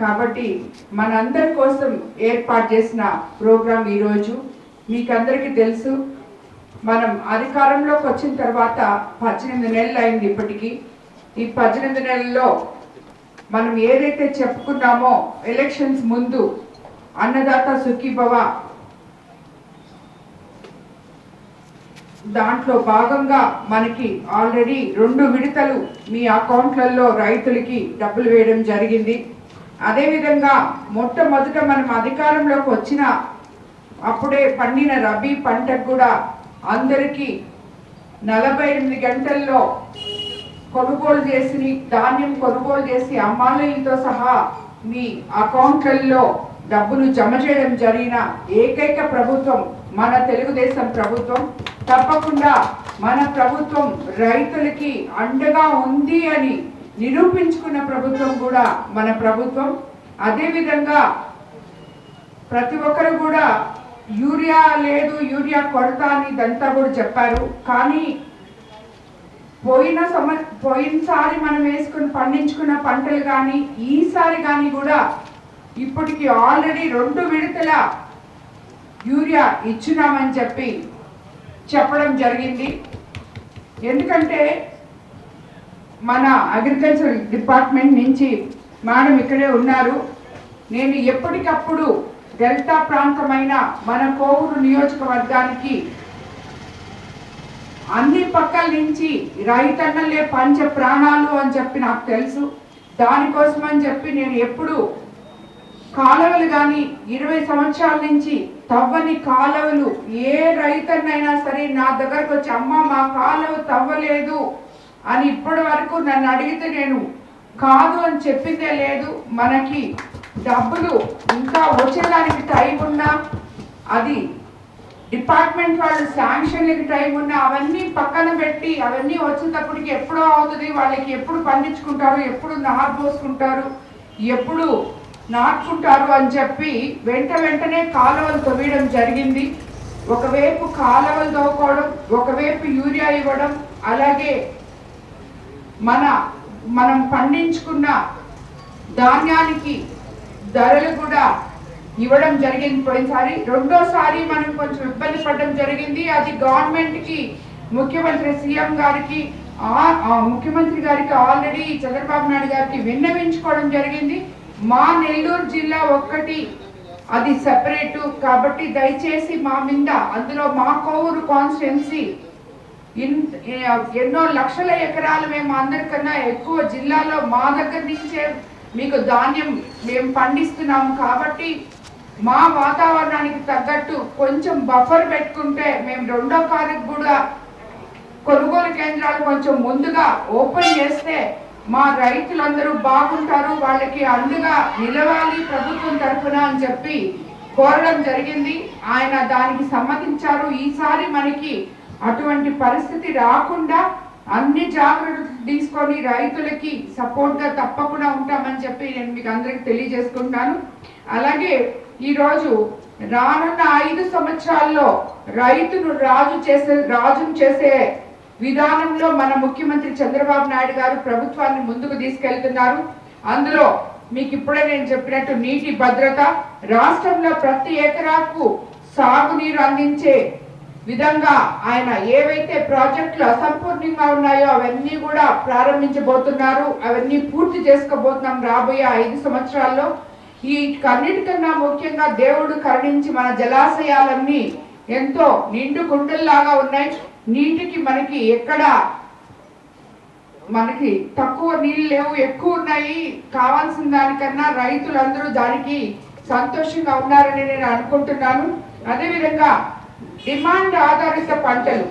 కాబట్టి మనందరి కోసం ఏర్పాటు చేసిన ప్రోగ్రాం ఈరోజు. మీకందరికీ తెలుసు మనం అధికారంలోకి వచ్చిన తర్వాత పద్దెనిమిది నెలలు అయింది ఇప్పటికీ. ఈ పద్దెనిమిది నెలల్లో మనం ఏదైతే చెప్పుకున్నామో ఎలక్షన్స్ ముందు అన్నదాత సుఖీభవ దాంట్లో భాగంగా మనకి ఆల్రెడీ రెండు విడతలు మీ అకౌంట్లలో రైతులకి డబ్బులు వేయడం జరిగింది. అదేవిధంగా మొట్టమొదట మనం అధికారంలోకి వచ్చిన అప్పుడే పండిన రబీ పంటకు కూడా అందరికీ నలభై ఎనిమిది గంటల్లో కొనుగోలు చేసి ధాన్యం కొనుగోలు చేసి అమ్మాలయంతో సహా మీ అకౌంట్లలో డబ్బులు జమ చేయడం జరిగిన ఏకైక ప్రభుత్వం మన తెలుగుదేశం ప్రభుత్వం. తప్పకుండా మన ప్రభుత్వం రైతులకి అండగా ఉంది అని నిరూపించుకున్న ప్రభుత్వం కూడా మన ప్రభుత్వం. అదేవిధంగా ప్రతి ఒక్కరు కూడా యూరియా లేదు యూరియా కొరత అని ఇదంతా కూడా చెప్పారు. కానీ పోయిన సమ పోయినసారి మనం వేసుకుని పండించుకున్న పంటలు కానీ ఈసారి కానీ కూడా ఇప్పటికి ఆల్రెడీ రెండు విడతల యూరియా ఇచ్చినామని చెప్పి చెప్పడం జరిగింది. ఎందుకంటే మన అగ్రికల్చర్ డిపార్ట్మెంట్ నుంచి మేడం ఇక్కడే ఉన్నారు. నేను ఎప్పటికప్పుడు డెల్టా ప్రాంతమైన మన కోవూరు నియోజకవర్గానికి అన్ని పక్కల నుంచి రైతన్నలే పంచ ప్రాణాలు అని చెప్పి నాకు తెలుసు. దానికోసం అని చెప్పి నేను ఎప్పుడు కాలువలు కానీ ఇరవై సంవత్సరాల నుంచి తవ్వని కాలువలు ఏ రైతన్నైనా సరే నా దగ్గరకు వచ్చి అమ్మ మా కాలువ తవ్వలేదు. అని ఇప్పటి వరకు నన్ను అడిగితే నేను కాదు అని చెప్పిందే లేదు. మనకి డబ్బులు ఇంకా వచ్చేదానికి టైం ఉన్నా అది డిపార్ట్మెంట్ వాళ్ళు శాంక్షన్లకి టైం ఉన్నా అవన్నీ పక్కన పెట్టి అవన్నీ వచ్చేటప్పటికి ఎప్పుడో అవుతుంది. వాళ్ళకి ఎప్పుడు పండించుకుంటారు ఎప్పుడు నారు పోసుకుంటారు ఎప్పుడు నాటుకుంటారు అని చెప్పి వెంట వెంటనే కాలువలు తవ్వడం జరిగింది. ఒకవైపు కాలువలు తవ్వుకోవడం ఒకవైపు యూరియా ఇవ్వడం అలాగే మన మనం పండించుకున్న ధాన్యానికి ధరలు కూడా ఇవ్వడం జరిగింది. పోయినసారి రెండోసారి మనం కొంచెం ఇబ్బంది పడడం జరిగింది. అది గవర్నమెంట్కి ముఖ్యమంత్రి సీఎం గారికి ఆ- ఆ ముఖ్యమంత్రి గారికి ఆల్రెడీ చంద్రబాబు నాయుడు గారికి విన్నవించుకోవడం జరిగింది. మా నెల్లూరు జిల్లా ఒక్కటి అది సెపరేటు. కాబట్టి దయచేసి మా మీద అందులో మా కోవూరు కాన్స్టిట్యున్సీ ఎన్నో లక్షల ఎకరాలు మేము అందరికన్నా ఎక్కువ జిల్లాలో మా దగ్గర నుంచే మీకు ధాన్యం మేము పండిస్తున్నాము కాబట్టి మా వాతావరణానికి తగ్గట్టు కొంచెం బఫర్ పెట్టుకుంటే మేము రెండో తారీఖు కూడా కొనుగోలు కేంద్రాలు కొంచెం ముందుగా ఓపెన్ చేస్తే మా రైతులందరూ బాగుంటారు వాళ్ళకి అందుగా నిలవాలి ప్రభుత్వం తరఫున అని చెప్పి కోరడం జరిగింది. ఆయన దానికి సమ్మతించారు. ఈసారి మనకి అటువంటి పరిస్థితి రాకుండా అన్ని జాగ్రత్తలు తీసుకొని రైతులకి సపోర్ట్గా తప్పకుండా ఉంటామని చెప్పి నేను మీకు అందరికి తెలియజేసుకుంటాను అలాగే ఈరోజు రానున్న ఐదు సంవత్సరాల్లో రైతును రాజు చేసే రాజును చేసే విధానంలో మన ముఖ్యమంత్రి చంద్రబాబు నాయుడు గారు ప్రభుత్వాన్ని ముందుకు తీసుకెళ్తున్నారు. అందులో మీకు ఇప్పుడే నేను చెప్పినట్టు నీటి భద్రత రాష్ట్రంలో ప్రతి ఎకరాకు సాగునీరు అందించే విధంగా ఆయన ఏవైతే ప్రాజెక్టులు అసంపూర్ణంగా ఉన్నాయో అవన్నీ కూడా ప్రారంభించబోతున్నారు అవన్నీ పూర్తి చేసుకోబోతున్నాం రాబోయే ఐదు సంవత్సరాల్లో. ఈ ముఖ్యంగా దేవుడు కరుణించి మన జలాశయాలన్నీ ఎంతో నిండు కుండల్లాగా ఉన్నాయి. నీటికి మనకి ఎక్కడ మనకి తక్కువ నీళ్ళు లేవు ఎక్కువ ఉన్నాయి. కావాల్సిన దానికన్నా రైతులందరూ దానికి సంతోషంగా ఉన్నారని నేను అనుకుంటున్నాను. అదేవిధంగా డిమాండ్ ఆధారిత పంటలు.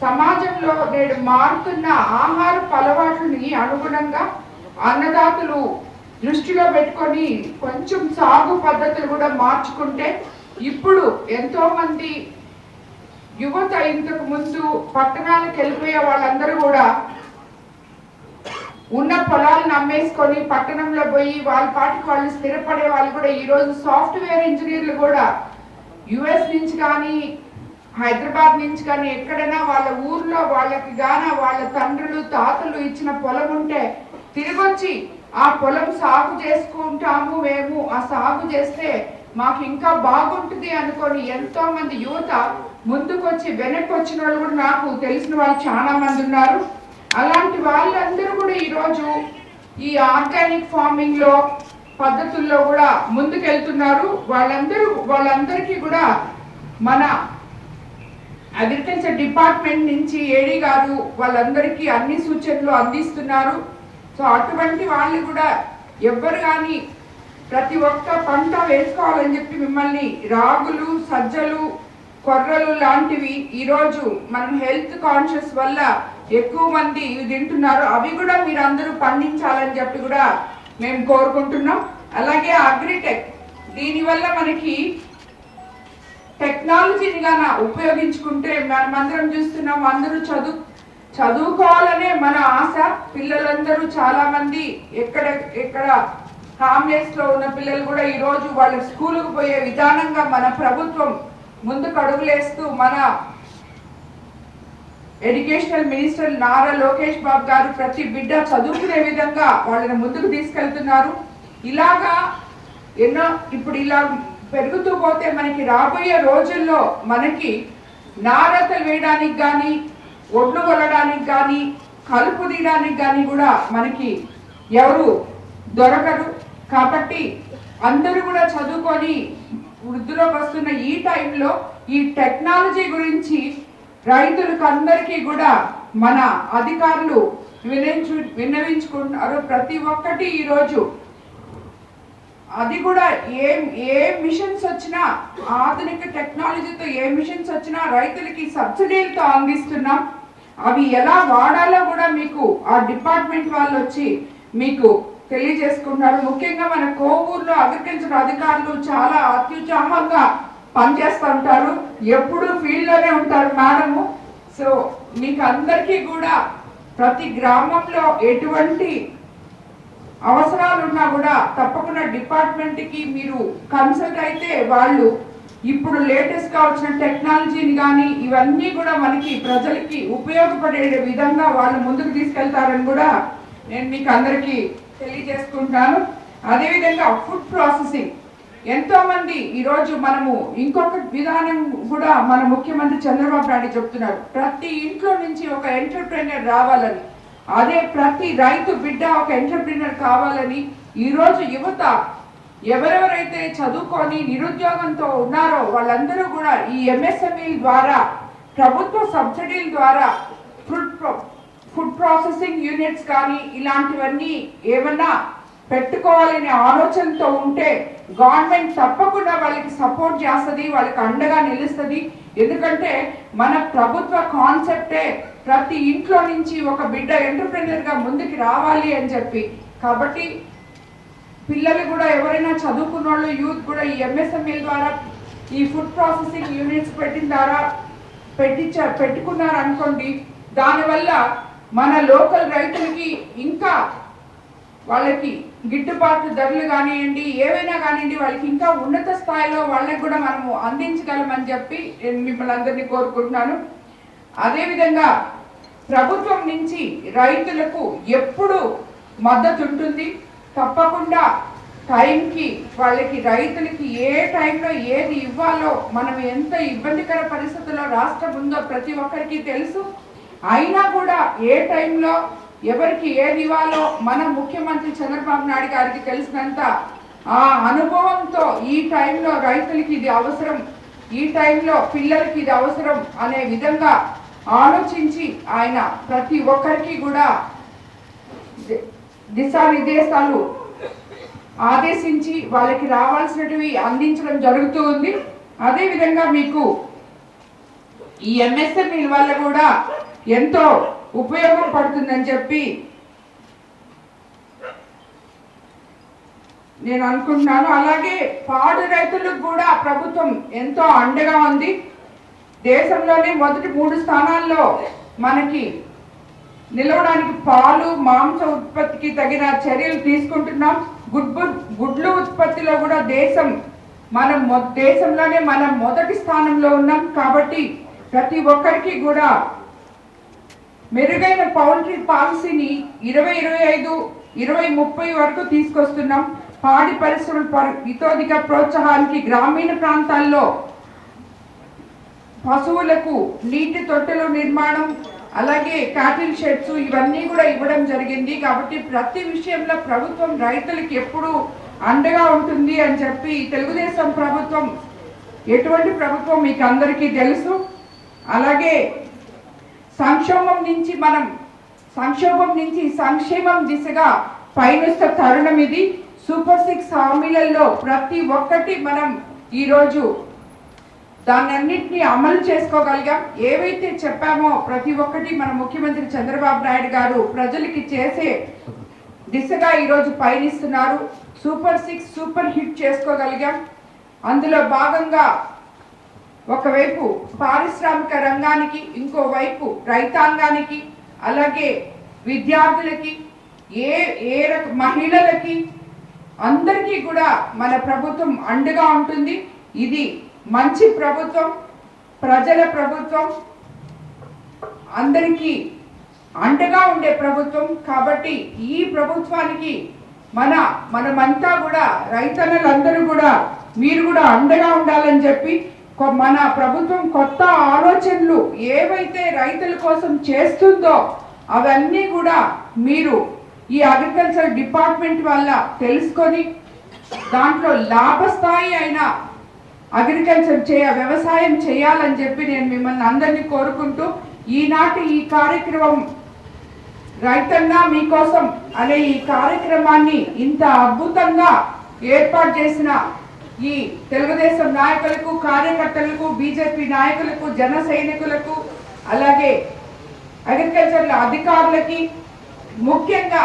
సమాజంలో నేడు మారుతున్న ఆహార అలవాట్లని అనుగుణంగా అన్నదాతలు దృష్టిలో పెట్టుకొని కొంచెం సాగు పద్ధతులు కూడా మార్చుకుంటే ఇప్పుడు ఎంతోమంది యువత ఇంతకు ముందు పట్టణాలకు వెళ్ళిపోయే వాళ్ళందరూ కూడా ఉన్న పొలాలను అమ్మేసుకొని పట్టణంలో పోయి వాళ్ళ పాటికి వాళ్ళు స్థిరపడే వాళ్ళు కూడా ఈరోజు సాఫ్ట్వేర్ ఇంజనీర్లు కూడా యుఎస్ నుంచి కానీ హైదరాబాద్ నుంచి కానీ ఎక్కడైనా వాళ్ళ ఊర్లో వాళ్ళకి గాన వాళ్ళ తండ్రులు తాతలు ఇచ్చిన పొలం ఉంటే తిరిగొచ్చి ఆ పొలం సాగు చేసుకుంటాము మేము. ఆ సాగు చేస్తే మాకు ఇంకా బాగుంటుంది అనుకొని ఎంతో మంది యువత ముందుకొచ్చి వెనక్కి వచ్చిన వాళ్ళు కూడా నాకు తెలిసిన వాళ్ళు చాలా మంది ఉన్నారు. అలాంటి వాళ్ళందరూ కూడా ఈరోజు ఈ ఆర్గానిక్ ఫార్మింగ్లో పద్ధతుల్లో కూడా ముందుకెళ్తున్నారు. వాళ్ళందరూ వాళ్ళందరికీ కూడా మన అగ్రికల్చర్ డిపార్ట్మెంట్ నుంచి ఏడీ గారు వాళ్ళందరికీ అన్ని సూచనలు అందిస్తున్నారు. సో అటువంటి వాళ్ళు కూడా ఎవ్వరు కానీ ప్రతి ఒక్క పంట వేసుకోవాలని చెప్పి మిమ్మల్ని రాగులు సజ్జలు కొర్రలు లాంటివి ఈరోజు మనం హెల్త్ కాన్షియస్ వల్ల ఎక్కువ మంది ఇవి తింటున్నారు. అవి కూడా మీరు అందరూ పండించాలని చెప్పి కూడా మేము కోరుకుంటున్నాం. అలాగే అగ్రిటెక్ దీనివల్ల మనకి టెక్నాలజీని గాన ఉపయోగించుకుంటే మనమందరం చూస్తున్నాం అందరూ చదువు చదువుకోవాలనే మన ఆశ. పిల్లలందరూ చాలా మంది ఎక్కడ ఎక్కడ హామ్లెస్లో ఉన్న పిల్లలు కూడా ఈరోజు వాళ్ళ స్కూలుకు పోయే విధానంగా మన ప్రభుత్వం ముందుకు అడుగులేస్తూ మన ఎడ్యుకేషనల్ మినిస్టర్ నారా లోకేష్ బాబు గారు ప్రతి బిడ్డ చదువుకునే విధంగా వాళ్ళని ముందుకు తీసుకెళ్తున్నారు. ఇలాగా ఎన్నో ఇప్పుడు ఇలా పెరుగుతూ పోతే మనకి రాబోయే రోజుల్లో మనకి నారతలు వేయడానికి కానీ ఒడ్లు కొలడానికి కానీ కలుపు తీయడానికి కానీ కూడా మనకి ఎవరు దొరకరు. కాబట్టి అందరూ కూడా చదువుకొని వృద్ధిలోకి వస్తున్న ఈ టైంలో ఈ టెక్నాలజీ గురించి రైతులకు అందరికీ కూడా మన అధికారులు వినించు విన్నవించుకుంటున్నారు. ప్రతి ఒక్కటి ఈరోజు అది కూడా ఏ ఏ మిషన్స్ వచ్చినా ఆధునిక టెక్నాలజీతో ఏ మిషన్స్ వచ్చినా రైతులకి సబ్సిడీలతో అందిస్తున్నాం. అవి ఎలా వాడాలో కూడా మీకు ఆ డిపార్ట్మెంట్ వాళ్ళు వచ్చి మీకు తెలియజేసుకుంటారు. ముఖ్యంగా మన కోవూరులో అగ్రికల్చర్ అధికారులు చాలా అత్యుత్సాహంగా పనిచేస్తూ ఉంటారు. ఎప్పుడు ఫీల్డ్లోనే ఉంటారు మేడము. సో మీకు అందరికీ కూడా ప్రతి గ్రామంలో ఎటువంటి అవసరాలు ఉన్నా కూడా తప్పకుండా డిపార్ట్మెంట్కి మీరు కన్సల్ట్ అయితే వాళ్ళు ఇప్పుడు లేటెస్ట్గా వచ్చిన టెక్నాలజీని కానీ ఇవన్నీ కూడా మనకి ప్రజలకి ఉపయోగపడే విధంగా వాళ్ళు ముందుకు తీసుకెళ్తారని కూడా నేను మీకు అందరికీ తెలియజేసుకుంటాను. అదేవిధంగా ఫుడ్ ప్రాసెసింగ్. ఎంతోమంది ఈరోజు మనము ఇంకొక విధానం కూడా మన ముఖ్యమంత్రి చంద్రబాబు నాయుడు చెప్తున్నారు. ప్రతి ఇంట్లో నుంచి ఒక ఎంటర్ప్రెన్యూర్ రావాలని. అదే ప్రతి రైతు బిడ్డ ఒక ఎంటర్ప్రినర్ కావాలని ఈరోజు యువత ఎవరెవరైతే చదువుకొని నిరుద్యోగంతో ఉన్నారో వాళ్ళందరూ కూడా ఈ ఎంఎస్ఎంఈ ద్వారా ప్రభుత్వ సబ్సిడీల ద్వారా ఫుడ్ ప్రో- ఫుడ్ ప్రాసెసింగ్ యూనిట్స్ కానీ ఇలాంటివన్నీ ఏమన్నా పెట్టుకోవాలనే ఆలోచనతో ఉంటే గవర్నమెంట్ తప్పకుండా వాళ్ళకి సపోర్ట్ చేస్తుంది వాళ్ళకి అండగా నిలుస్తుంది. ఎందుకంటే మన ప్రభుత్వ కాన్సెప్టే ప్రతి ఇంట్లో నుంచి ఒక బిడ్డ ఎంటర్ప్రినర్గా ముందుకు రావాలి అని చెప్పి. కాబట్టి పిల్లలు కూడా ఎవరైనా చదువుకున్న వాళ్ళు యూత్ కూడా ఈ ఎంఎస్ఎంఈ ద్వారా ఈ ఫుడ్ ప్రాసెసింగ్ యూనిట్స్ పెట్టిన ద్వారా పెట్టించ పెట్టుకున్నారు అనుకోండి దానివల్ల మన లోకల్ రైతులకి ఇంకా వాళ్ళకి గిట్టుబాటు ధరలు కానివ్వండి ఏవైనా కానివ్వండి వాళ్ళకి ఇంకా ఉన్నత స్థాయిలో వాళ్ళకి కూడా మనము అందించగలమని చెప్పి నేను మిమ్మల్ని అందరినీ కోరుకుంటున్నాను. అదేవిధంగా ప్రభుత్వం నుంచి రైతులకు ఎప్పుడు మద్దతు ఉంటుంది తప్పకుండా టైంకి వాళ్ళకి రైతులకి ఏ టైంలో ఏది ఇవ్వాలో మనం ఎంత ఇబ్బందికర పరిస్థితుల్లో రాష్ట్రం ఉందో ప్రతి ఒక్కరికి తెలుసు. అయినా కూడా ఏ టైంలో ఎవరికి ఏది ఇవ్వాలో మన ముఖ్యమంత్రి చంద్రబాబు నాయుడు గారికి తెలిసినంత ఆ అనుభవంతో ఈ టైంలో రైతులకి ఇది అవసరం ఈ టైంలో పిల్లలకి ఇది అవసరం అనే విధంగా ఆలోచించి ఆయన ప్రతి ఒక్కరికి కూడా దిశానిర్దేశాలు ఆదేశించి వాళ్ళకి రావాల్సినటివి అందించడం జరుగుతూ ఉంది అదేవిధంగా మీకు ఈ ఎంఎస్ఎంఈల వల్ల కూడా ఎంతో ఉపయోగం పడుతుందని చెప్పి నేను అనుకుంటున్నాను. అలాగే పాడు రైతులకు కూడా ప్రభుత్వం ఎంతో అండగా ఉంది. దేశంలోనే మొదటి మూడు స్థానాల్లో మనకి నిలవడానికి పాలు మాంస ఉత్పత్తికి తగిన చర్యలు తీసుకుంటున్నాం. గుడ్బు గుడ్లు ఉత్పత్తిలో కూడా దేశం మనం మొ- దేశంలోనే మనం మొదటి స్థానంలో ఉన్నాం. కాబట్టి ప్రతి ఒక్కరికి కూడా మెరుగైన పౌల్ట్రీ పాలసీని ఇరవై ఇరవై ఐదు ఇరవై ముప్పై వరకు తీసుకొస్తున్నాం. పాడి పరిశ్రమ ఇతోధిక ప్రోత్సాహానికి గ్రామీణ ప్రాంతాల్లో పశువులకు నీటి తొట్టెలు నిర్మాణం అలాగే కాటిల్ షెడ్స్ ఇవన్నీ కూడా ఇవ్వడం జరిగింది. కాబట్టి ప్రతి విషయంలో ప్రభుత్వం రైతులకు ఎప్పుడు అండగా ఉంటుంది అని చెప్పి తెలుగుదేశం ప్రభుత్వం ఎటువంటి ప్రభుత్వం మీకు అందరికీ తెలుసు. అలాగే సంక్షోభం నుంచి మనం సంక్షోభం నుంచి సంక్షేమం దిశగా పయనిస్తున్న తరుణం ఇది. సూపర్ సిక్స్ హామీలలో ప్రతి ఒక్కటి మనం ఈరోజు దాన్ని అన్నింటినీ అమలు చేసుకోగలిగాం. ఏవైతే చెప్పామో ప్రతి ఒక్కటి మన ముఖ్యమంత్రి చంద్రబాబు నాయుడు గారు ప్రజలకి చేసే దిశగా ఈరోజు పయనిస్తున్నారు. సూపర్ సిక్స్ సూపర్ హిట్ చేసుకోగలిగాం. అందులో భాగంగా ఒకవైపు పారిశ్రామిక రంగానికి ఇంకోవైపు రైతాంగానికి అలాగే విద్యార్థులకి ఏ ఏ రక మహిళలకి అందరికీ కూడా మన ప్రభుత్వం అండగా ఉంటుంది. ఇది మంచి ప్రభుత్వం ప్రజల ప్రభుత్వం అందరికీ అండగా ఉండే ప్రభుత్వం కాబట్టి ఈ ప్రభుత్వానికి మన మనమంతా కూడా రైతన్నలందరూ కూడా మీరు కూడా అండగా ఉండాలని చెప్పి కొ- మన ప్రభుత్వం కొత్త ఆలోచనలు ఏవైతే రైతుల కోసం చేస్తుందో అవన్నీ కూడా మీరు ఈ అగ్రికల్చర్ డిపార్ట్మెంట్ వల్ల తెలుసుకొని దాంట్లో లాభస్థాయి అయిన అగ్రికల్చర్ చేయ వ్యవసాయం చేయాలని చెప్పి నేను మిమ్మల్ని అందరినీ కోరుకుంటూ ఈనాటి ఈ కార్యక్రమం రైతన్నా మీకోసం అనే ఈ కార్యక్రమాన్ని ఇంత అద్భుతంగా ఏర్పాటు చేసిన ఈ తెలుగుదేశం నాయకులకు కార్యకర్తలకు బీజేపీ నాయకులకు జన సైనికులకు అలాగే అగ్రికల్చర్ అధికారులకి ముఖ్యంగా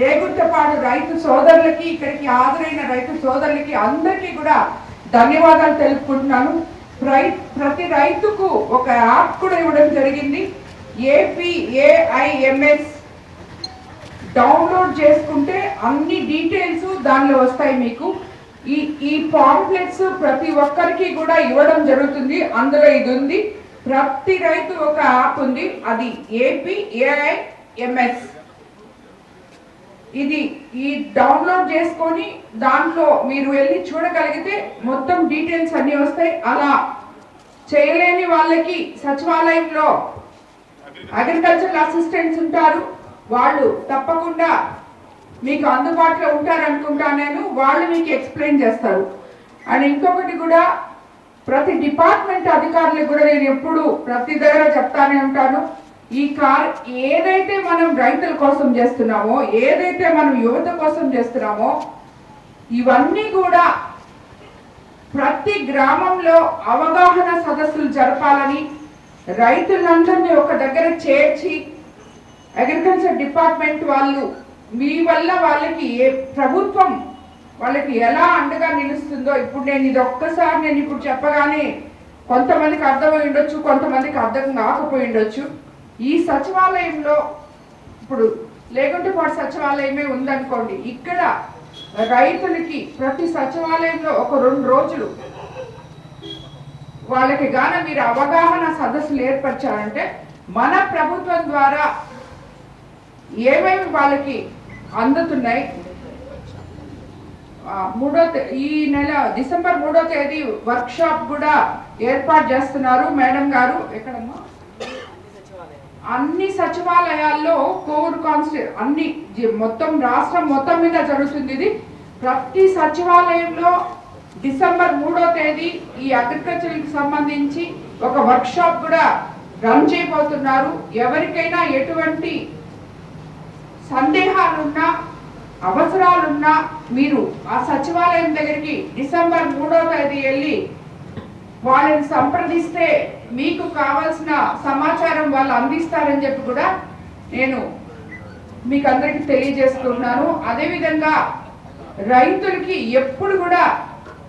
లేగుంటపాడు రైతు సోదరులకి ఇక్కడికి హాజరైన రైతు సోదరులకి అందరికీ కూడా ధన్యవాదాలు తెలుపుకుంటున్నాను. రై ప్రతి రైతుకు ఒక యాప్ కూడా ఇవ్వడం జరిగింది. ఏపీఏఐఎంఎస్ డౌన్లోడ్ చేసుకుంటే అన్ని డీటెయిల్స్ దానిలో వస్తాయి మీకు. ఈ ఈ పాంప్లెట్స్ ప్రతి ఒక్కరికి కూడా ఇవ్వడం జరుగుతుంది. అందులో ఇది ఉంది. ప్రతి రైతు ఒక యాప్ ఉంది. అది ఏపీ ఏఐఎంఎస్ ఇది ఈ డౌన్లోడ్ చేసుకొని దాంట్లో మీరు వెళ్ళి చూడగలిగితే మొత్తం డీటెయిల్స్ అన్నీ వస్తాయి. అలా చేయలేని వాళ్ళకి సచివాలయంలో అగ్రికల్చర్ అసిస్టెంట్స్ ఉంటారు. వాళ్ళు తప్పకుండా మీకు అందుబాటులో ఉంటారనుకుంటా నేను. వాళ్ళు మీకు ఎక్స్ప్లెయిన్ చేస్తారు. అండ్ ఇంకొకటి కూడా ప్రతి డిపార్ట్మెంట్ అధికారులకు కూడా నేను ఎప్పుడు ప్రతి దగ్గర చెప్తానే ఉంటాను. ఈ కార్ ఏదైతే మనం రైతుల కోసం చేస్తున్నామో ఏదైతే మనం యువత కోసం చేస్తున్నామో ఇవన్నీ కూడా ప్రతి గ్రామంలో అవగాహన సదస్సులు జరపాలని రైతులందరినీ ఒక దగ్గర చేర్చి అగ్రికల్చర్ డిపార్ట్మెంట్ వాళ్ళు మీ వల్ల వాళ్ళకి ఏ ప్రభుత్వం వాళ్ళకి ఎలా అండగా నిలుస్తుందో ఇప్పుడు నేను ఇది ఒక్కసారి నేను ఇప్పుడు చెప్పగానే కొంతమందికి అర్థమై ఉండొచ్చు కొంతమందికి అర్థం కాకపోయి ఉండొచ్చు. ఈ సచివాలయంలో ఇప్పుడు లేకుంటే పాటు సచివాలయమే ఉందనుకోండి ఇక్కడ రైతులకి ప్రతి సచివాలయంలో ఒక రెండు రోజులు వాళ్ళకి గాన మీరు అవగాహన సదస్సులు ఏర్పరిచారంటే మన ప్రభుత్వం ద్వారా ఏమేమి వాళ్ళకి అందుతున్నాయి? మూడో ఈ నెల డిసెంబర్ మూడో తేదీ వర్క్షాప్ కూడా ఏర్పాటు చేస్తున్నారు మేడం గారు. ఎక్కడమ్మా? అన్ని సచివాలయాల్లో కోవిడ్ కాన్స్టి అన్ని మొత్తం రాష్ట్రం మొత్తం మీద జరుగుతుంది ఇది. ప్రతి సచివాలయంలో డిసెంబర్ మూడో తేదీ ఈ అగ్రికల్చర్కి సంబంధించి ఒక వర్క్షాప్ కూడా రన్ చేయబోతున్నారు. ఎవరికైనా ఎటువంటి సందేహాలున్నా అవసరాలున్నా మీరు ఆ సచివాలయం దగ్గరికి డిసెంబర్ మూడో తేదీ వెళ్ళి వాళ్ళని సంప్రదిస్తే మీకు కావాల్సిన సమాచారం వాళ్ళు అందిస్తారని చెప్పి కూడా నేను మీకు అందరికీ తెలియజేస్తున్నాను. అదేవిధంగా రైతులకి ఎప్పుడు కూడా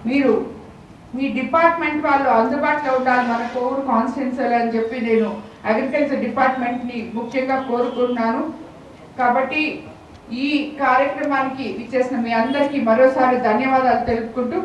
మీరు మీ డిపార్ట్మెంట్ వాళ్ళు అందుబాటులో ఉండాలి మన కోరు కాన్స్టిట్యున్సీలు అని చెప్పి నేను అగ్రికల్చర్ డిపార్ట్మెంట్ని ముఖ్యంగా కోరుకుంటున్నాను. కాబట్టి ఈ కార్యక్రమానికి ఇచ్చేసిన మీ అందరికీ మరోసారి ధన్యవాదాలు తెలుపుకుంటూ